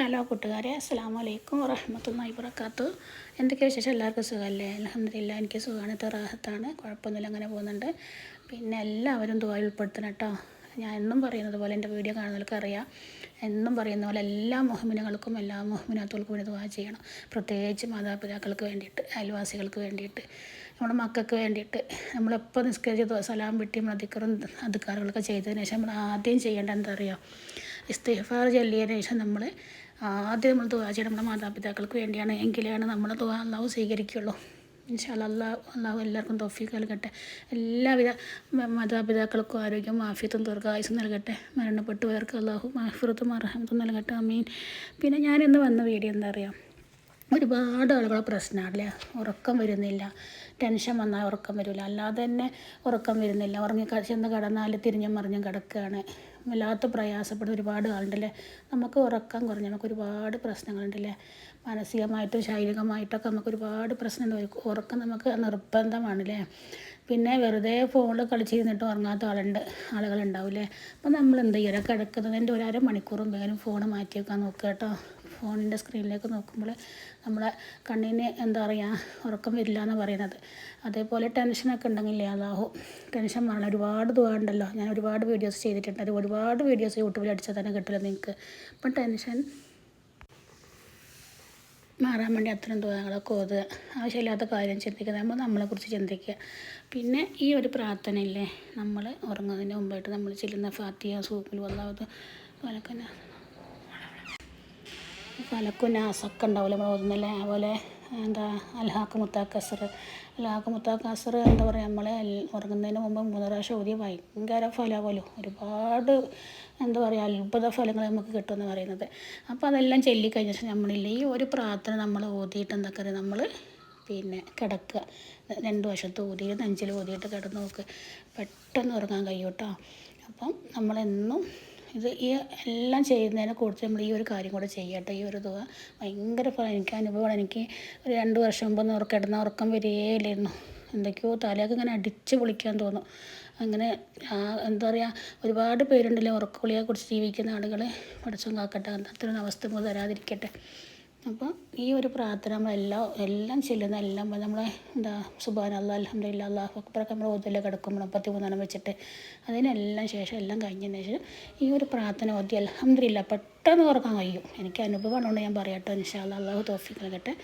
Hello കൂട്ടുകാരെ അസ്സാം വലൈക്കും വറഹമത്തല്ലാഹി വബർക്കാത്തു എന്തൊക്കെ വിശേഷം? എല്ലാവർക്കും സുഖമല്ലേ അലഹമില്ല എനിക്ക് സുഖമാണ് തെറാഹത്താണ് കുഴപ്പമൊന്നുമില്ല അങ്ങനെ പോകുന്നുണ്ട്. പിന്നെ എല്ലാവരും ദുബായി ഉൾപ്പെടുത്തണം കേട്ടോ. ഞാൻ എന്നും പറയുന്നത് പോലെ എന്റെ വീഡിയോ കാണുന്നവർക്ക് അറിയാം. എന്നും പറയുന്ന പോലെ എല്ലാ മുഹമ്മിനുകൾക്കും എല്ലാ മുഹമ്മിനാത്തുകൾക്കും വേണ്ടി ദുബാ ചെയ്യണം. പ്രത്യേകിച്ച് മാതാപിതാക്കൾക്ക് വേണ്ടിയിട്ട് അയൽവാസികൾക്ക് വേണ്ടിയിട്ട് നമ്മുടെ മക്കൾക്ക് വേണ്ടിയിട്ട്. നമ്മളെപ്പോൾ നിസ്കരിച്ച് സലാം വിട്ടി മതിക്കറും അധികാരങ്ങളൊക്കെ ചെയ്തതിന് ശേഷം നമ്മൾ ആദ്യം ചെയ്യേണ്ട എന്താ അറിയാം? ഇസ്തിഫാർ ചൊല്ലിയതിന് ശേഷം നമ്മൾ ആദ്യം നമ്മൾ ദുവാ ചെയ്യണം നമ്മുടെ മാതാപിതാക്കൾക്ക് വേണ്ടിയാണ്. എങ്കിലാണ് നമ്മൾ ദുവാ അള്ളാഹു സ്വീകരിക്കുള്ളൂ. ഇൻഷാല്ല അള്ളാഹു അള്ളാഹു എല്ലാവർക്കും തൊഫീക്ക് നൽകട്ടെ. എല്ലാവിധ മാതാപിതാക്കൾക്കും ആരോഗ്യം മാഫിയത്തും ദീർഘായുസും നൽകട്ടെ. മരണപ്പെട്ടു പോയവർക്ക് അള്ളാഹു മാഫിറത്തും അർഹമത്തും നൽകട്ടെ. അമീൻ പിന്നെ ഞാൻ ഇന്ന് വന്ന വീഡിയോ എന്താ പറയുക ഒരുപാട് ആളുകളെ പ്രശ്നമാണല്ലേ? ഉറക്കം വരുന്നില്ല. ടെൻഷൻ വന്നാൽ ഉറക്കം വരില്ല. അല്ലാതെ തന്നെ ഉറക്കം വരുന്നില്ല. ഉറങ്ങി ചെന്ന് കിടന്നാൽ തിരിഞ്ഞും മറിഞ്ഞും കിടക്കുകയാണ്. വല്ലാത്ത പ്രയാസപ്പെടുന്ന ഒരുപാട് ആളുണ്ടല്ലേ? നമുക്ക് ഉറക്കം കുറഞ്ഞ് നമുക്ക് ഒരുപാട് പ്രശ്നങ്ങളുണ്ടല്ലേ? മാനസികമായിട്ടും ശാരീരികമായിട്ടൊക്കെ നമുക്ക് ഒരുപാട് പ്രശ്നമുണ്ട് ഉറക്കം നമുക്ക് നിർബന്ധമാണല്ലേ? പിന്നെ വെറുതെ ഫോണിൽ കളിച്ചിരുന്നിട്ട് ഉറങ്ങാത്ത ആളുണ്ട് ആളുകളുണ്ടാവില്ലേ? അപ്പം നമ്മൾ എന്ത് ചെയ്യുക കിടക്കുന്നതിന്റെ ഒരു അര മണിക്കൂറും വേഗം ഫോൺ മാറ്റി വെക്കാൻ നോക്കുക കേട്ടോ. ഫോണിന്റെ സ്ക്രീനിലേക്ക് നോക്കുമ്പോൾ നമ്മളെ കണ്ണിന് എന്താ പറയുക ഉറക്കം വരില്ല എന്ന് പറയുന്നത്. അതേപോലെ ടെൻഷനൊക്കെ ഉണ്ടെങ്കിൽ അതാവും ടെൻഷൻ മാറണം ഒരുപാട് ദുവാണ്ടല്ലോ ഞാൻ ഒരുപാട് വീഡിയോസ് ചെയ്തിട്ടുണ്ട്. അത് ഒരുപാട് വീഡിയോസ് യൂട്യൂബിൽ അടിച്ചാൽ തന്നെ കിട്ടില്ല നിങ്ങൾക്ക്. അപ്പം ടെൻഷൻ മാറാൻ വേണ്ടി അത്തരം ദുഃഖങ്ങളൊക്കെ ഓതുക. ആവശ്യമില്ലാത്ത കാര്യം ചിന്തിക്കുക. നമ്മൾ നമ്മളെക്കുറിച്ച് ചിന്തിക്കുക. പിന്നെ ഈ ഒരു പ്രാർത്ഥനയില്ലേ നമ്മൾ ഉറങ്ങുന്നതിന് മുമ്പായിട്ട് നമ്മൾ ചെല്ലുന്ന ഫാത്തിയ സൂപ്പിൽ വല്ലാതെ പോലൊക്കെ ഫലക്കും നാസൊക്കെ ഉണ്ടാവില്ല നമ്മൾ ഓതുന്നല്ലേ? അതുപോലെ എന്താ അൽഹാക്ക് മുത്താക്കസർ അൽഹാക്ക് മുത്താക്കസർ എന്താ പറയുക നമ്മൾ ഉറങ്ങുന്നതിന് മുമ്പ് മൂന്ന് പ്രാവശ്യം ഓതിയ ഭയങ്കര ഫലമാവുമല്ലോ ഒരുപാട് എന്താ പറയുക അത്ഭുത ഫലങ്ങൾ നമുക്ക് കിട്ടുമെന്ന് പറയുന്നത്. അപ്പോൾ അതെല്ലാം ചൊല്ലിക്കഴിഞ്ഞ ശേഷം നമ്മളില്ല ഈ ഒരു പ്രാർത്ഥന നമ്മൾ ഓതിയിട്ട് എന്താ പറയുക നമ്മൾ പിന്നെ കിടക്കുക. രണ്ട് വശത്ത് ഊതിയിട്ട് നെഞ്ചിൽ ഊതിയിട്ട് കിടന്ന് നോക്ക്. പെട്ടെന്ന് ഉറങ്ങാൻ കഴിയും കേട്ടോ. അപ്പം നമ്മളെന്നും ഇത് ഈ എല്ലാം ചെയ്യുന്നതിനെ കുറിച്ച് നമ്മൾ ഈ ഒരു കാര്യം കൂടെ ചെയ്യട്ടെ. ഈ ഒരു തുക ഭയങ്കര ഫലം എനിക്ക് അനുഭവമാണ്. എനിക്ക് ഒരു രണ്ട് വർഷം മുമ്പ് ഉറക്കം കിടന്ന ഉറക്കം വരികയില്ലായിരുന്നു എന്തൊക്കെയോ തലയൊക്കെ ഇങ്ങനെ അടിച്ച് പൊളിക്കാൻ തോന്നും. അങ്ങനെ എന്താ പറയുക ഒരുപാട് പേരുണ്ടല്ലോ ഉറക്കഗുളിയെ ജീവിക്കുന്ന ആളുകൾ പഠിച്ചും കാക്കട്ടെ. അങ്ങനത്തെ ഒരു അവസ്ഥ തരാതിരിക്കട്ടെ അപ്പോൾ ഈ ഒരു പ്രാർത്ഥന നമ്മളെല്ലാം എല്ലാം ചെല്ലുന്ന എല്ലാം നമ്മൾ എന്താ സുബാൻ അല്ല അലഹമില്ല അള്ളാഹു അക്ബറൊക്കെ നമ്മൾ ഓതില്ല കിടക്കുമ്പോൾ മുപ്പത്തി മൂന്നെണ്ണം വെച്ചിട്ട്. അതിനെല്ലാം ശേഷം എല്ലാം കഴിഞ്ഞതിന് ശേഷം ഈ ഒരു പ്രാർത്ഥന ഓതി അലഹമില്ല പെട്ടെന്ന് ഓർക്കാൻ കഴിയും. എനിക്ക് അനുഭവമാണോണ്ട് ഞാൻ പറയാട്ടോ. ഇൻഷാല്ല അള്ളാഹു തോഫിക്ക് നൽകട്ടെ.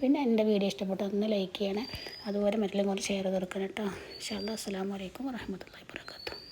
പിന്നെ എന്റെ വീഡിയോ ഇഷ്ടപ്പെട്ട ഒന്ന് ലൈക്ക് ചെയ്യണേ. അതുപോലെ മറ്റുള്ള കുറച്ച് ഷെയർ തീർക്കണം കേട്ടോ. ഇൻഷാല്ല അസ്സാം വലൈക്കും വരഹമുല്ലാ വാബർക്കാത്തു